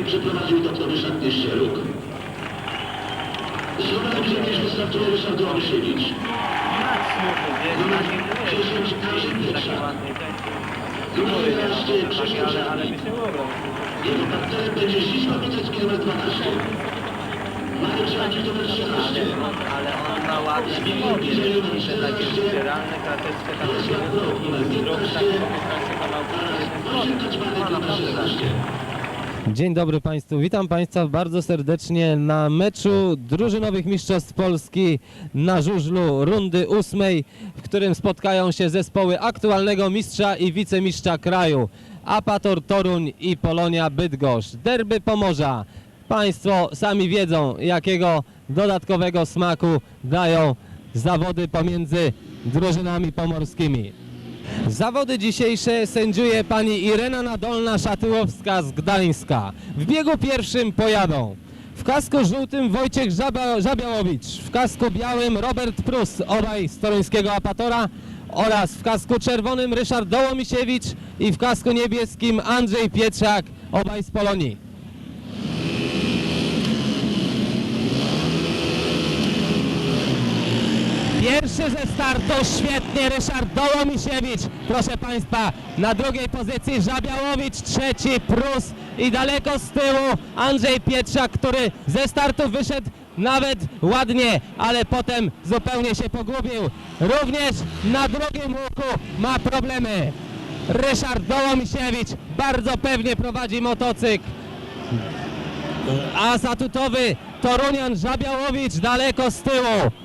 i przeprowadził doktor Ryszard Nieszczeruk. Z numerem 9 wystartuje Ryszard Łomsiewicz. Numer 10 Kazik Pietrzak. Numer 11 Krzysztof Żarnik. Jego partnerem będzie Zdzisław Witecki numer 12. Marek Żarnik numer 13. Ale on ma ładne filmiki, że takie zbieralne, krateczkę tam Jarosław Brok numer druk, 15. tak po 15 kawałków. Wojciech Kaczmarek numer 16. Dzień dobry Państwu, witam Państwa bardzo serdecznie na meczu drużynowych mistrzostw Polski na żużlu rundy ósmej, w którym spotkają się zespoły aktualnego mistrza i wicemistrza kraju Apator Toruń i Polonia Bydgoszcz. Derby Pomorza. Państwo sami wiedzą, jakiego dodatkowego smaku dają zawody pomiędzy drużynami pomorskimi. Zawody dzisiejsze sędziuje pani Irena Nadolna-Szatyłowska z Gdańska. W biegu pierwszym pojadą w kasku żółtym Wojciech Żaba, Żabiałowicz, w kasku białym Robert Prus, obaj z toruńskiego Apatora oraz w kasku czerwonym Ryszard Dołomisiewicz i w kasku niebieskim Andrzej Pietrzak, obaj z Polonii. Pierwszy ze startu świetnie Ryszard Dołomisiewicz, proszę Państwa, na drugiej pozycji Żabiałowicz, trzeci Prus i daleko z tyłu Andrzej Pietrzak, który ze startu wyszedł nawet ładnie, ale potem zupełnie się pogubił. Również na drugim łuku ma problemy. Ryszard Dołomisiewicz bardzo pewnie prowadzi motocykl. A zatutowy Torunian Żabiałowicz daleko z tyłu.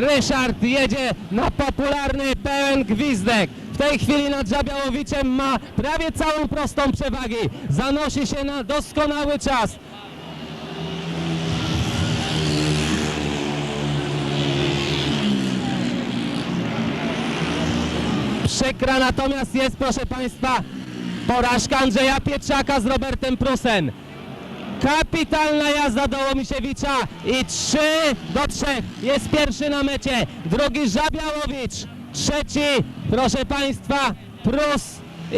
Ryszard jedzie na popularny pełen gwizdek. W tej chwili nad Żabiałowiczem ma prawie całą prostą przewagi. Zanosi się na doskonały czas. Przykra natomiast jest, proszę Państwa, porażka Andrzeja Pietrzaka z Robertem Prusem. Kapitalna jazda Dołomisiewicza i 3 do 3 jest pierwszy na mecie, drugi Żabiałowicz, trzeci, proszę Państwa, Prus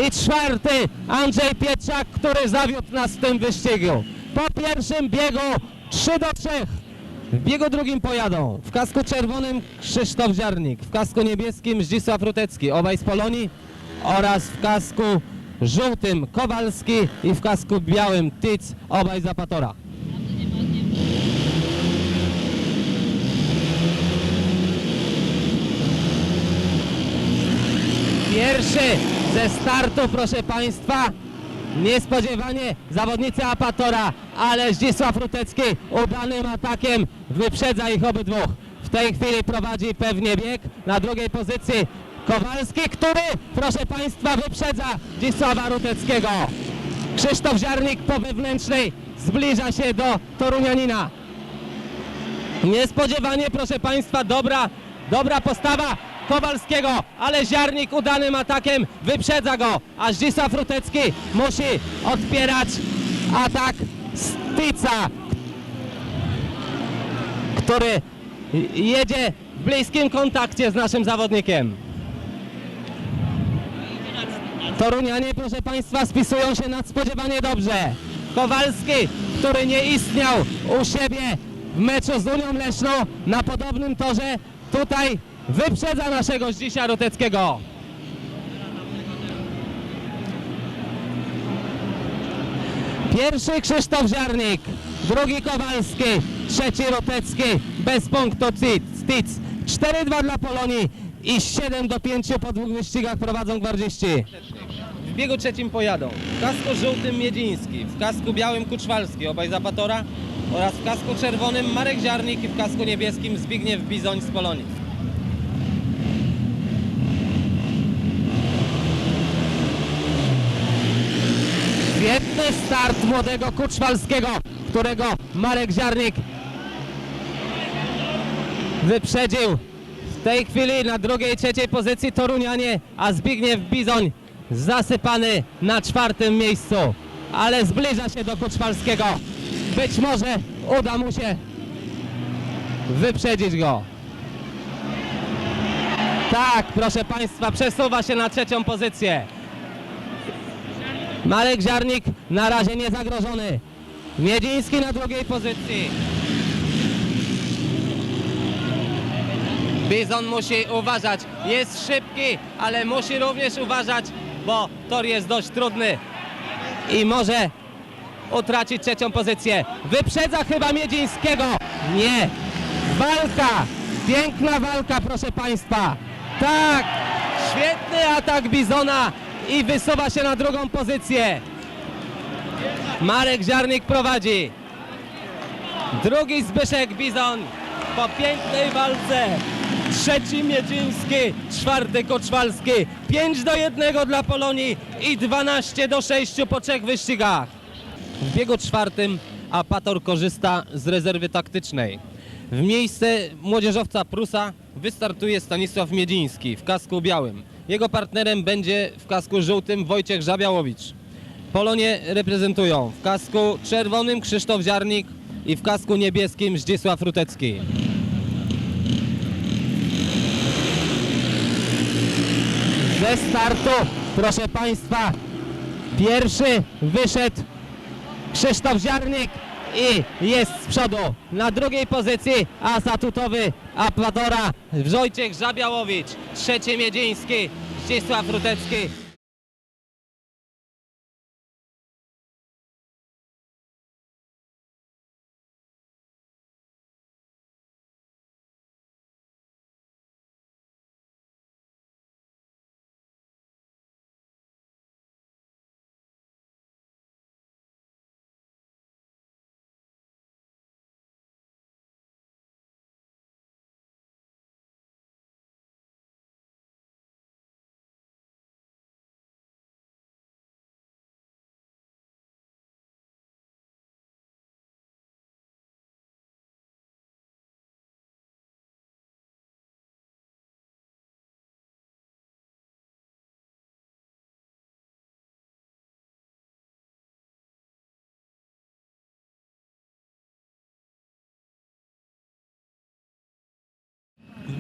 i czwarty Andrzej Pietrzak, który zawiódł nas w tym wyścigu. Po pierwszym biegu 3 do 3. W biegu drugim pojadą w kasku czerwonym Krzysztof Ziarnik, w kasku niebieskim Zdzisław Rutecki, obaj z Polonii oraz w kasku żółtym Kowalski i w kasku białym Tyc, obaj z Apatora. Pierwszy ze startu, proszę Państwa, niespodziewanie zawodnicy Apatora, ale Zdzisław Rutecki udanym atakiem wyprzedza ich obydwóch. W tej chwili prowadzi pewnie bieg na drugiej pozycji Kowalski, który, proszę Państwa, wyprzedza Zdzisława Ruteckiego. Krzysztof Ziarnik po wewnętrznej zbliża się do Torunianina. Niespodziewanie, proszę Państwa, dobra, dobra postawa Kowalskiego, ale Ziarnik udanym atakiem wyprzedza go, a Zdzisław Rutecki musi odpierać atak Stica, który jedzie w bliskim kontakcie z naszym zawodnikiem. Torunianie, proszę Państwa, spisują się nadspodziewanie dobrze. Kowalski, który nie istniał u siebie w meczu z Unią Leszną na podobnym torze, tutaj wyprzedza naszego Zdzisia Ruteckiego. Pierwszy Krzysztof Ziarnik, drugi Kowalski, trzeci Rutecki, bez punktu Stic. 4-2 dla Polonii i 7 do 5 po dwóch wyścigach prowadzą gwardziści. W biegu trzecim pojadą w kasku żółtym Miedziński, w kasku białym Kuczwalski, obaj z Apatora oraz w kasku czerwonym Marek Ziarnik i w kasku niebieskim Zbigniew Bizoń z Polonii. Świetny start młodego Kuczwalskiego, którego Marek Ziarnik wyprzedził. W tej chwili na drugiej, trzeciej pozycji Torunianie, a Zbigniew Bizoń zasypany na czwartym miejscu. Ale zbliża się do Kuczwalskiego. Być może uda mu się wyprzedzić go. Tak, proszę Państwa, przesuwa się na trzecią pozycję. Marek Ziarnik na razie nie zagrożony. Miedziński na drugiej pozycji. Bizon musi uważać. Jest szybki, ale musi również uważać, bo tor jest dość trudny i może utracić trzecią pozycję. Wyprzedza chyba Miedzińskiego. Nie. Walka. Piękna walka, proszę Państwa. Tak. Świetny atak Bizona i wysuwa się na drugą pozycję. Marek Ziarnik prowadzi. Drugi Zbyszek Bizon po pięknej walce. Trzeci Miedziński, czwarty Koczwalski. 5 do 1 dla Polonii i 12 do 6 po trzech wyścigach. W biegu czwartym Apator korzysta z rezerwy taktycznej. W miejsce młodzieżowca Prusa wystartuje Stanisław Miedziński w kasku białym. Jego partnerem będzie w kasku żółtym Wojciech Żabiałowicz. Polonie reprezentują w kasku czerwonym Krzysztof Ziarnik i w kasku niebieskim Zdzisław Rutecki. Ze startu, proszę Państwa, pierwszy wyszedł Krzysztof Ziarnik i jest z przodu. Na drugiej pozycji a statutowy Apadora Wojciech Żabiałowicz. Trzeci Miedziński, Zdzisław Rutecki.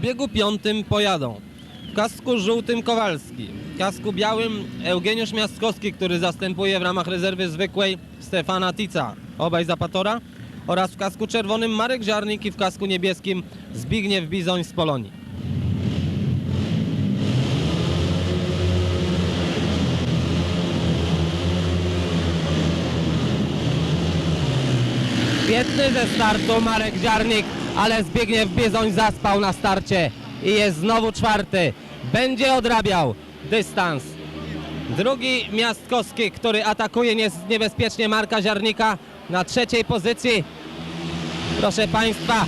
Biegu piątym pojadą. W kasku żółtym Kowalski, w kasku białym Eugeniusz Miastkowski, który zastępuje w ramach rezerwy zwykłej Stefana Tica, obaj Zapatora, oraz w kasku czerwonym Marek Ziarnik i w kasku niebieskim Zbigniew Bizoń z Polonii. Świetny ze startu Marek Ziarnik, ale Zbigniew Bizoń zaspał na starcie i jest znowu czwarty. Będzie odrabiał dystans. Drugi Miastkowski, który atakuje nie- niebezpiecznie Marka Ziarnika na trzeciej pozycji. Proszę Państwa,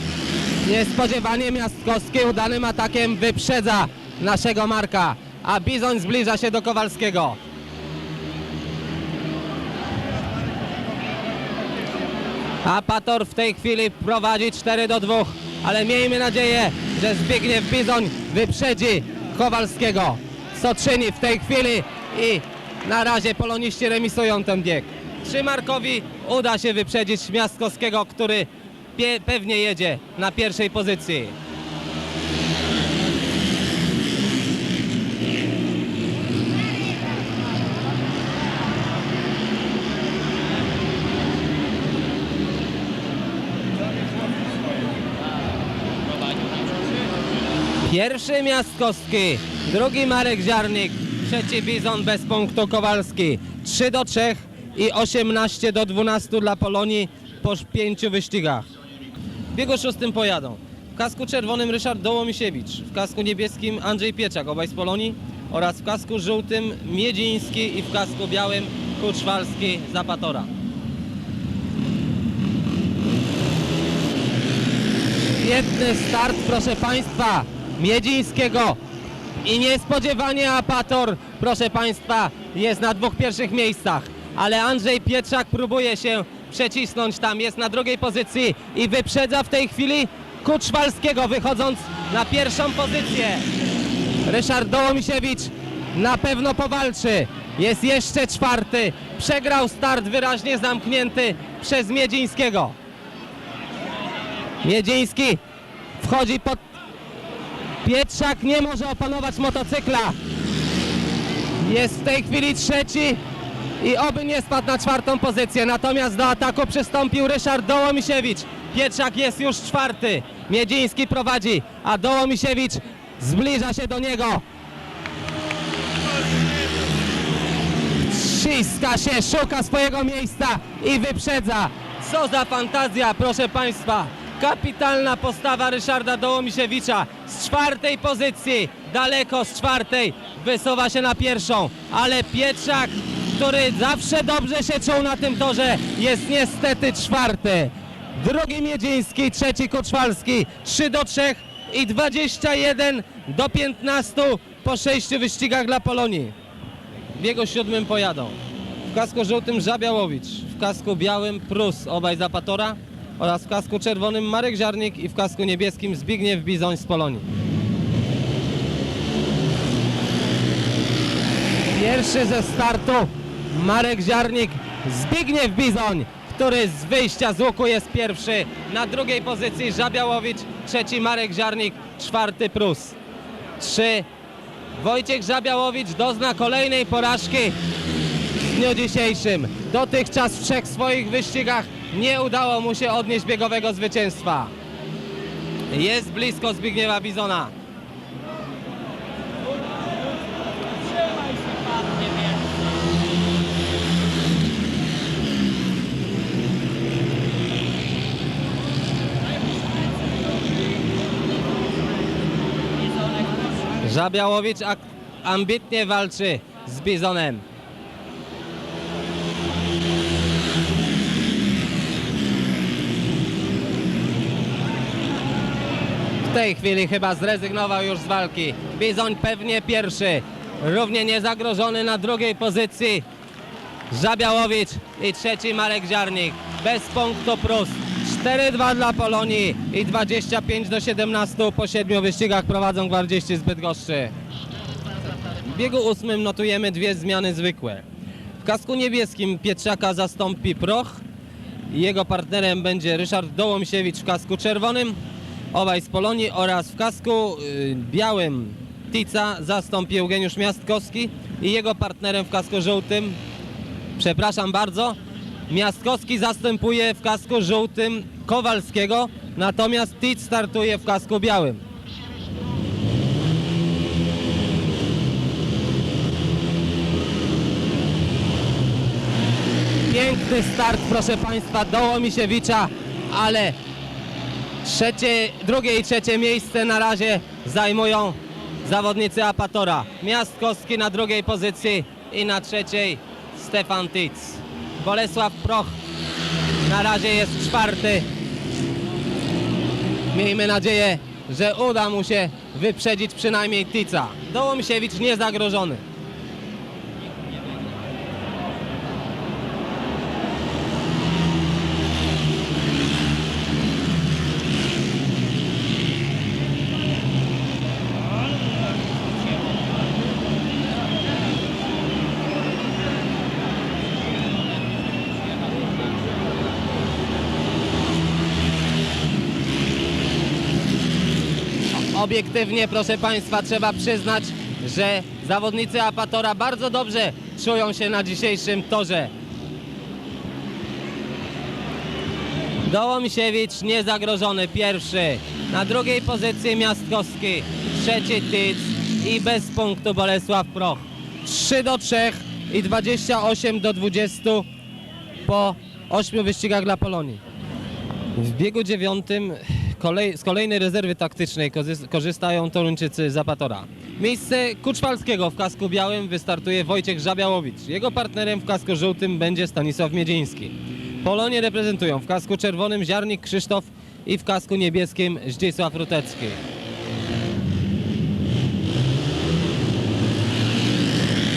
niespodziewanie Miastkowski udanym atakiem wyprzedza naszego Marka, a Bizoń zbliża się do Kowalskiego. Apator w tej chwili prowadzi 4 do 2, ale miejmy nadzieję, że Zbigniew Bizoń wyprzedzi Kowalskiego. Co czyni w tej chwili i na razie poloniści remisują ten bieg. Trzymarkowi uda się wyprzedzić Miastkowskiego, który pewnie jedzie na pierwszej pozycji. Pierwszy Miastkowski, drugi Marek Ziarnik, trzeci Bizon bez punktu Kowalski. 3 do 3 i 18 do 12 dla Polonii po pięciu wyścigach. W biegu szóstym pojadą. W kasku czerwonym Ryszard Dołomisiewicz, w kasku niebieskim Andrzej Pieczak, obaj z Polonii oraz w kasku żółtym Miedziński i w kasku białym Kuczwalski Zapatora. Świetny start, proszę Państwa, Miedzińskiego. I niespodziewanie Apator, proszę Państwa, jest na dwóch pierwszych miejscach. Ale Andrzej Pietrzak próbuje się przecisnąć tam, jest na drugiej pozycji i wyprzedza w tej chwili Kuczwalskiego, wychodząc na pierwszą pozycję. Ryszard Dołomisiewicz na pewno powalczy. Jest jeszcze czwarty. Przegrał start wyraźnie zamknięty przez Miedzińskiego. Miedziński wchodzi pod Pietrzak nie może opanować motocykla. Jest w tej chwili trzeci i oby nie spadł na czwartą pozycję. Natomiast do ataku przystąpił Ryszard Dołomisiewicz. Pietrzak jest już czwarty. Miedziński prowadzi, a Dołomisiewicz zbliża się do niego. Ściska się, szuka swojego miejsca i wyprzedza. Co za fantazja, proszę Państwa. Kapitalna postawa Ryszarda Dołomisiewicza z czwartej pozycji, daleko z czwartej, wysuwa się na pierwszą, ale Pietrzak, który zawsze dobrze się czuł na tym torze, jest niestety czwarty. Drugi Miedziński, trzeci Koczwalski, 3 do 3 i 21 do 15 po sześciu wyścigach dla Polonii. W biegu siódmym pojadą. W kasku żółtym Żabiałowicz, w kasku białym Prus, obaj Zapatora oraz w kasku czerwonym Marek Ziarnik i w kasku niebieskim Zbigniew Bizoń z Polonii. Pierwszy ze startu Marek Ziarnik, Zbigniew Bizoń, który z wyjścia z łuku jest pierwszy. Na drugiej pozycji Żabiałowicz, trzeci Marek Ziarnik, czwarty Prus. Trzy Wojciech Żabiałowicz dozna kolejnej porażki w dniu dzisiejszym. Dotychczas w trzech swoich wyścigach nie udało mu się odnieść biegowego zwycięstwa. Jest blisko Zbigniewa Bizona. Żabiałowicz ambitnie walczy z Bizonem. W tej chwili chyba zrezygnował już z walki. Bizoń pewnie pierwszy. Równie niezagrożony na drugiej pozycji. Żabiałowicz i trzeci Marek Ziarnik. Bez punktu plus. 4-2 dla Polonii i 25 do 17 po siedmiu wyścigach prowadzą gwardziści z Bydgoszczy. W biegu ósmym notujemy dwie zmiany zwykłe. W kasku niebieskim Pietrzaka zastąpi Proch. Jego partnerem będzie Ryszard Dołomsiewicz w kasku czerwonym, obaj z Polonii oraz w kasku y, białym Tica zastąpi Eugeniusz Miastkowski i jego partnerem w kasku żółtym, przepraszam bardzo, Miastkowski zastępuje w kasku żółtym Kowalskiego, natomiast Tic startuje w kasku białym. Piękny start, proszę Państwa, Dołomisiewicza, ale trzecie, drugie i trzecie miejsce na razie zajmują zawodnicy Apatora. Miastkowski na drugiej pozycji i na trzeciej Stefan Tic. Bolesław Proch na razie jest czwarty. Miejmy nadzieję, że uda mu się wyprzedzić przynajmniej Tica. Dołomisiewicz niezagrożony. Obiektywnie, proszę Państwa, trzeba przyznać, że zawodnicy Apatora bardzo dobrze czują się na dzisiejszym torze. Dołomisiewicz niezagrożony, pierwszy. Na drugiej pozycji Miastkowski, trzeci Tyc i bez punktu Bolesław Proch. 3 do 3 i 28 do 20 po 8 wyścigach dla Polonii. W biegu dziewiątym kolej, z kolejnej rezerwy taktycznej korzys- korzystają Toruńczycy Zapatora. Miejsce Kuczwalskiego w kasku białym wystartuje Wojciech Żabiałowicz. Jego partnerem w kasku żółtym będzie Stanisław Miedziński. Polonie reprezentują w kasku czerwonym Ziarnik Krzysztof i w kasku niebieskim Zdzisław Rutecki.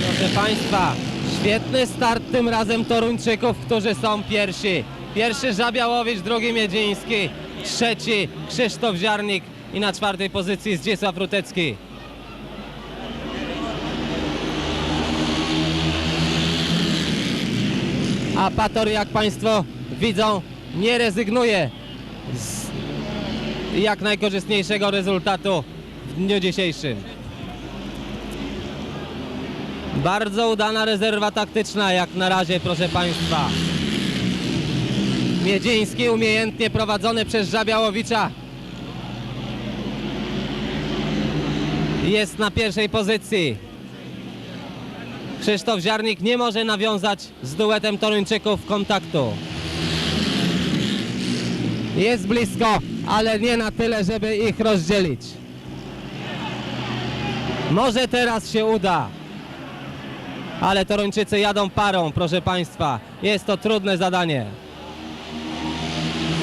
Proszę Państwa, świetny start tym razem Toruńczyków, którzy są pierwsi. Pierwszy Żabiałowicz, drugi Miedziński, trzeci Krzysztof Ziarnik i na czwartej pozycji Zdzisław Rutecki. A Pator, jak Państwo widzą, nie rezygnuje z jak najkorzystniejszego rezultatu w dniu dzisiejszym. Bardzo udana rezerwa taktyczna jak na razie, proszę Państwa. Miedziński umiejętnie prowadzony przez Żabiałowicza. Jest na pierwszej pozycji. Krzysztof Ziarnik nie może nawiązać z duetem Toruńczyków kontaktu. Jest blisko, ale nie na tyle, żeby ich rozdzielić. Może teraz się uda. Ale Toruńczycy jadą parą, proszę Państwa. Jest to trudne zadanie.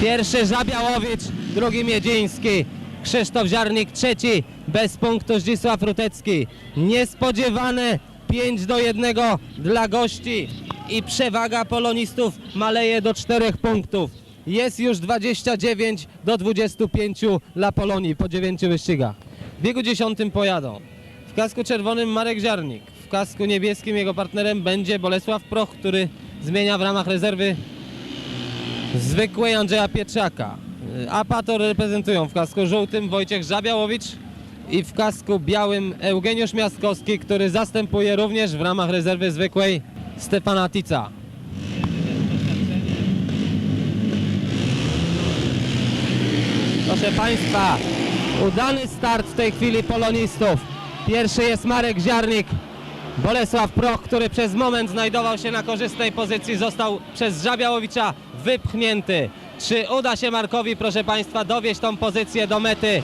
Pierwszy Żabiałowicz, drugi Miedziński. Krzysztof Ziarnik trzeci, bez punktu Zdzisław Rutecki. Niespodziewane 5 do 1 dla gości i przewaga polonistów maleje do 4 punktów. Jest już 29 do 25 dla Polonii po 9 wyścigach. W biegu 10 pojadą. W kasku czerwonym Marek Ziarnik. W kasku niebieskim jego partnerem będzie Bolesław Proch, który zmienia w ramach rezerwy zwykłej Andrzeja Pietrzaka. Apator reprezentują w kasku żółtym Wojciech Żabiałowicz i w kasku białym Eugeniusz Miastkowski, który zastępuje również w ramach rezerwy zwykłej Stefana Tica. Proszę Państwa, udany start w tej chwili polonistów. Pierwszy jest Marek Ziarnik, Bolesław Proch, który przez moment znajdował się na korzystnej pozycji, został przez Żabiałowicza wypchnięty. Czy uda się Markowi, proszę Państwa, dowieść tą pozycję do mety?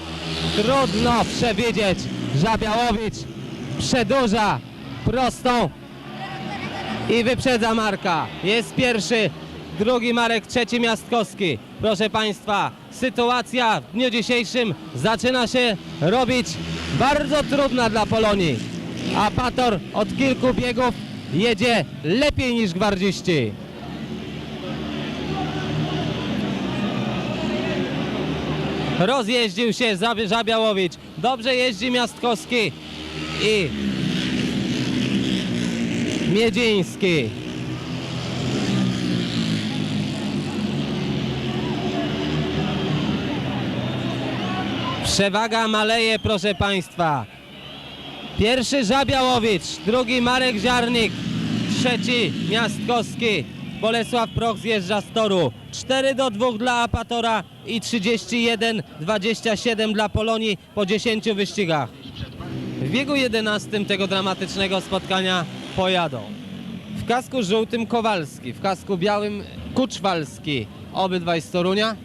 Trudno przewidzieć. Żabiałowicz przedłuża prostą i wyprzedza Marka. Jest pierwszy, drugi Marek, trzeci Miastkowski. Proszę Państwa, sytuacja w dniu dzisiejszym zaczyna się robić bardzo trudna dla Polonii. A Pator od kilku biegów jedzie lepiej niż gwardziści. Rozjeździł się Żabiałowicz. Dobrze jeździ Miastkowski i Miedziński. Przewaga maleje, proszę Państwa. Pierwszy Żabiałowicz, drugi Marek Ziarnik, trzeci Miastkowski. Bolesław Proch zjeżdża z toru. 4 do 2 dla Apatora i 31-27 dla Polonii po 10 wyścigach. W biegu 11 tego dramatycznego spotkania pojadą. W kasku żółtym Kowalski, w kasku białym Kuczwalski, obydwaj z Torunia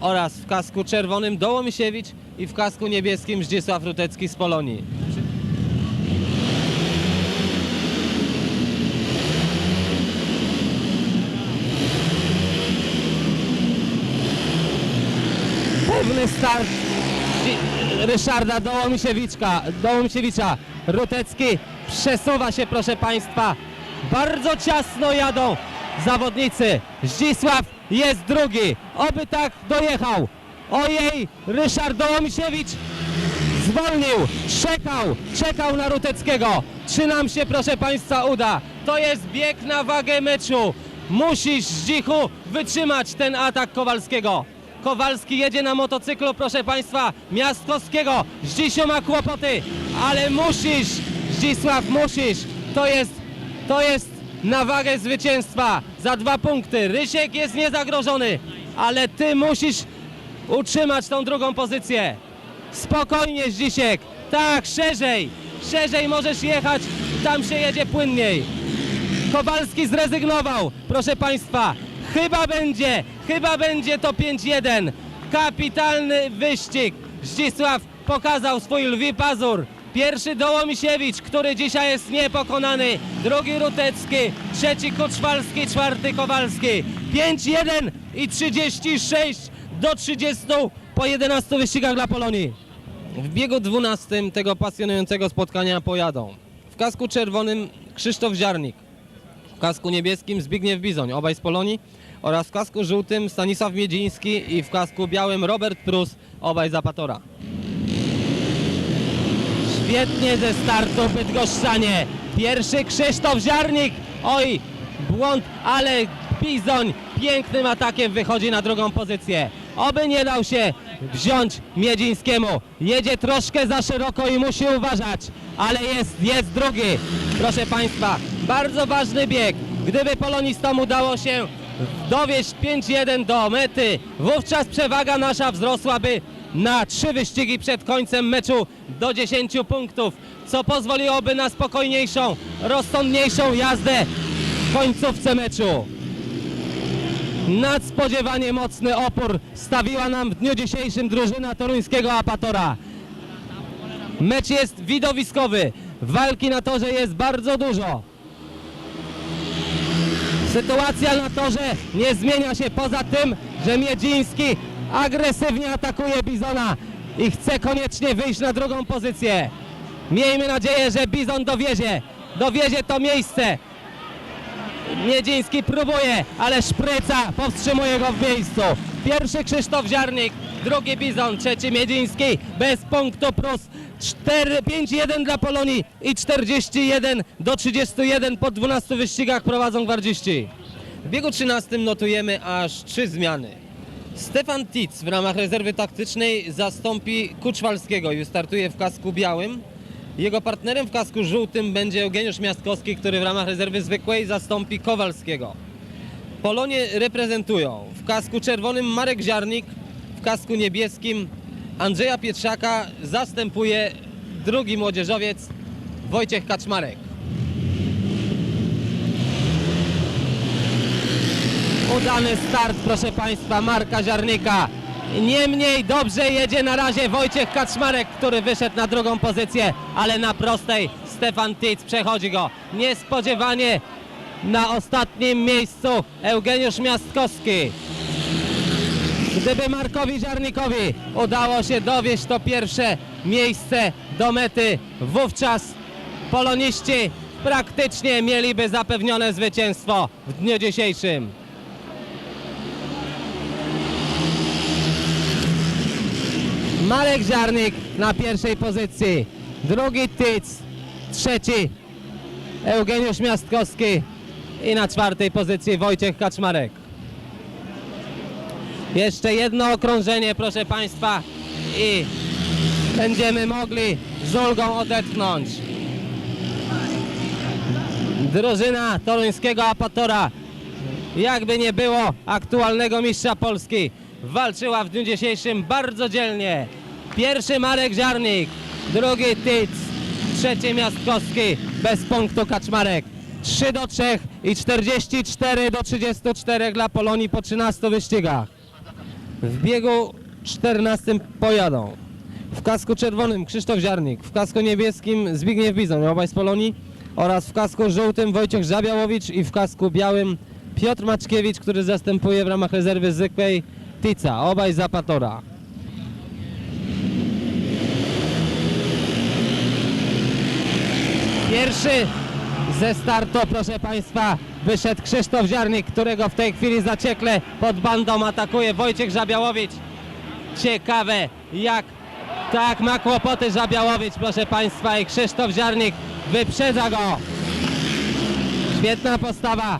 oraz w kasku czerwonym Dołomisiewicz i w kasku niebieskim Zdzisław Rutecki z Polonii. Start Ryszarda Dołomisiewicza, Dołomisiewicza. Rutecki przesuwa się, proszę Państwa. Bardzo ciasno jadą zawodnicy. Zdzisław jest drugi. Oby tak dojechał. Ojej, Ryszard Dołomisiewicz zwolnił, czekał, czekał na Ruteckiego. Czy nam się, proszę Państwa, uda? To jest bieg na wagę meczu. Musisz, Zdzichu, wytrzymać ten atak Kowalskiego. Kowalski jedzie na motocyklu, proszę Państwa, Miastkowskiego. Zdzisiu ma kłopoty, ale musisz, Zdzisław, musisz. To jest, to jest na wagę zwycięstwa za dwa punkty. Rysiek jest niezagrożony, ale ty musisz utrzymać tą drugą pozycję. Spokojnie, Zdzisiek. Tak, szerzej. Szerzej możesz jechać. Tam się jedzie płynniej. Kowalski zrezygnował. Proszę Państwa, chyba będzie, chyba będzie to 5-1. Kapitalny wyścig. Zdzisław pokazał swój lwi pazur. Pierwszy Dołomisiewicz, który dzisiaj jest niepokonany. Drugi Rutecki, trzeci Kuczwalski, czwarty Kowalski. 5-1 i 36 do 30 po 11 wyścigach dla Polonii. W biegu 12 tego pasjonującego spotkania pojadą. W kasku czerwonym Krzysztof Ziarnik, w kasku niebieskim Zbigniew Bizoń, obaj z Polonii oraz w kasku żółtym Stanisław Miedziński i w kasku białym Robert Prus, obaj z Apatora. Świetnie ze startu Bydgoszczanie. Pierwszy Krzysztof Ziarnik. Oj, błąd, ale Bizoń pięknym atakiem wychodzi na drugą pozycję. Oby nie dał się wziąć Miedzińskiemu. Jedzie troszkę za szeroko i musi uważać, ale jest, jest drugi. Proszę Państwa, bardzo ważny bieg. Gdyby polonistom udało się dowieść 5-1 do mety, wówczas przewaga nasza wzrosłaby na trzy wyścigi przed końcem meczu do 10 punktów, co pozwoliłoby na spokojniejszą, rozsądniejszą jazdę w końcówce meczu. Nadspodziewanie mocny opór stawiła nam w dniu dzisiejszym drużyna toruńskiego Apatora. Mecz jest widowiskowy, walki na torze jest bardzo dużo. Sytuacja na torze nie zmienia się poza tym, że Miedziński agresywnie atakuje Bizona i chce koniecznie wyjść na drugą pozycję. Miejmy nadzieję, że Bizon dowiezie, dowiezie to miejsce. Miedziński próbuje, ale Szpryca powstrzymuje go w miejscu. Pierwszy Krzysztof Ziarnik, drugi Bizon, trzeci Miedziński bez punktu plus 4, 5-1 dla Polonii i 41 do 31 po 12 wyścigach prowadzą gwardziści. W biegu 13 notujemy aż trzy zmiany. Stefan Tic w ramach rezerwy taktycznej zastąpi Kuczwalskiego i startuje w kasku białym. Jego partnerem w kasku żółtym będzie Eugeniusz Miastkowski, który w ramach rezerwy zwykłej zastąpi Kowalskiego. Polonie reprezentują w kasku czerwonym Marek Ziarnik, w kasku niebieskim Andrzeja Pietrzaka zastępuje drugi młodzieżowiec Wojciech Kaczmarek. Udany start, proszę Państwa, Marka Ziarnika. Niemniej dobrze jedzie na razie Wojciech Kaczmarek, który wyszedł na drugą pozycję, ale na prostej Stefan Tic przechodzi go. Niespodziewanie na ostatnim miejscu Eugeniusz Miastkowski. Gdyby Markowi Ziarnikowi udało się dowieść to pierwsze miejsce do mety, wówczas poloniści praktycznie mieliby zapewnione zwycięstwo w dniu dzisiejszym. Marek Ziarnik na pierwszej pozycji, drugi Tyc, trzeci Eugeniusz Miastkowski i na czwartej pozycji Wojciech Kaczmarek. Jeszcze jedno okrążenie, proszę Państwa, i będziemy mogli z ulgą odetchnąć. Drużyna toruńskiego Apatora, jakby nie było aktualnego mistrza Polski, walczyła w dniu dzisiejszym bardzo dzielnie. Pierwszy Marek Ziarnik, drugi Tyc, trzeci Miastkowski, bez punktu Kaczmarek. 3 do 3 i 44 do 34 dla Polonii po 13 wyścigach. W biegu 14 pojadą. W kasku czerwonym Krzysztof Ziarnik, w kasku niebieskim Zbigniew Bizon, obaj z Polonii oraz w kasku żółtym Wojciech Żabiałowicz i w kasku białym Piotr Maczkiewicz, który zastępuje w ramach rezerwy zwykłej Tica, obaj z Apatora. Pierwszy ze startu, proszę Państwa, wyszedł Krzysztof Ziarnik, którego w tej chwili zaciekle pod bandą atakuje Wojciech Żabiałowicz. Ciekawe, jak tak ma kłopoty Żabiałowicz, proszę Państwa, i Krzysztof Ziarnik wyprzedza go. Świetna postawa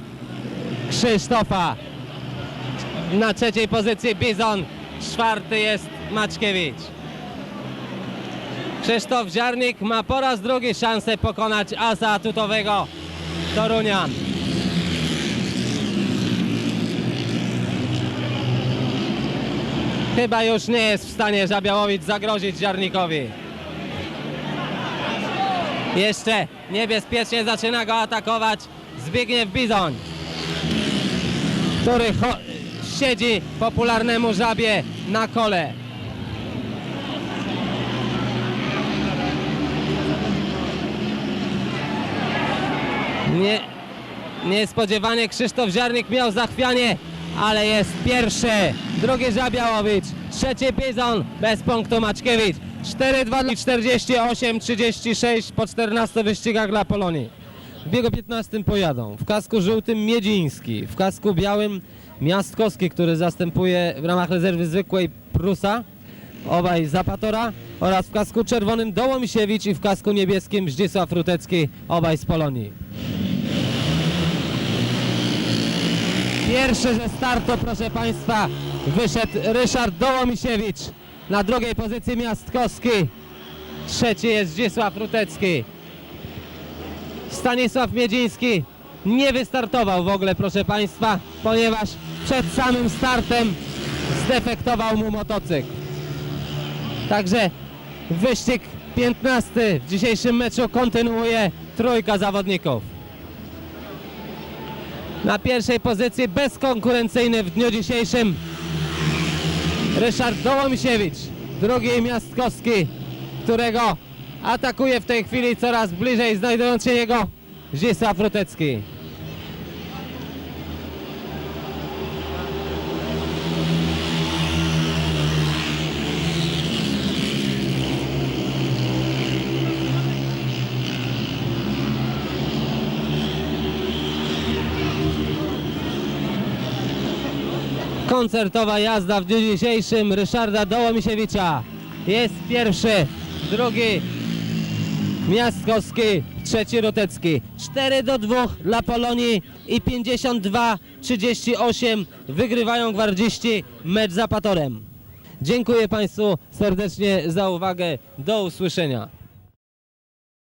Krzysztofa. Na trzeciej pozycji Bizon, czwarty jest Maczkiewicz. Krzysztof Ziarnik ma po raz drugi szansę pokonać asa atutowego Torunia. Chyba już nie jest w stanie Żabiałowicz zagrozić Ziarnikowi. Jeszcze niebezpiecznie zaczyna go atakować Zbigniew Bizoń, który siedzi popularnemu żabie na kole. Nie, niespodziewanie Krzysztof Ziarnik miał zachwianie, ale jest pierwszy, drugi Żabiałowicz, trzeci Bizon, bez punktu Maczkiewicz. 4-2 48-36 po 14 wyścigach dla Polonii. W biegu 15 pojadą. W kasku żółtym Miedziński, w kasku białym Miastkowski, który zastępuje w ramach rezerwy zwykłej Prusa, obaj Zapatora oraz w kasku czerwonym Dołomisiewicz i w kasku niebieskim Zdzisław Rutecki, obaj z Polonii. Pierwszy ze startu, proszę Państwa, wyszedł Ryszard Dołomisiewicz. Na drugiej pozycji Miastkowski. Trzeci jest Zdzisław Rutecki. Stanisław Miedziński nie wystartował w ogóle, proszę Państwa, ponieważ przed samym startem zdefektował mu motocykl. Także wyścig 15 w dzisiejszym meczu kontynuuje trójka zawodników. Na pierwszej pozycji bezkonkurencyjny w dniu dzisiejszym Ryszard Dołomisiewicz, drugi Miastkowski, którego atakuje w tej chwili coraz bliżej znajdując się jego Zdzisław Rutecki. Koncertowa jazda w dniu dzisiejszym Ryszarda Dołomisiewicza. Jest pierwszy, drugi Miastkowski, trzeci Rotecki. 4 do 2 dla Polonii i 52-38 wygrywają gwardziści mecz z Apatorem. Dziękuję Państwu serdecznie za uwagę. Do usłyszenia.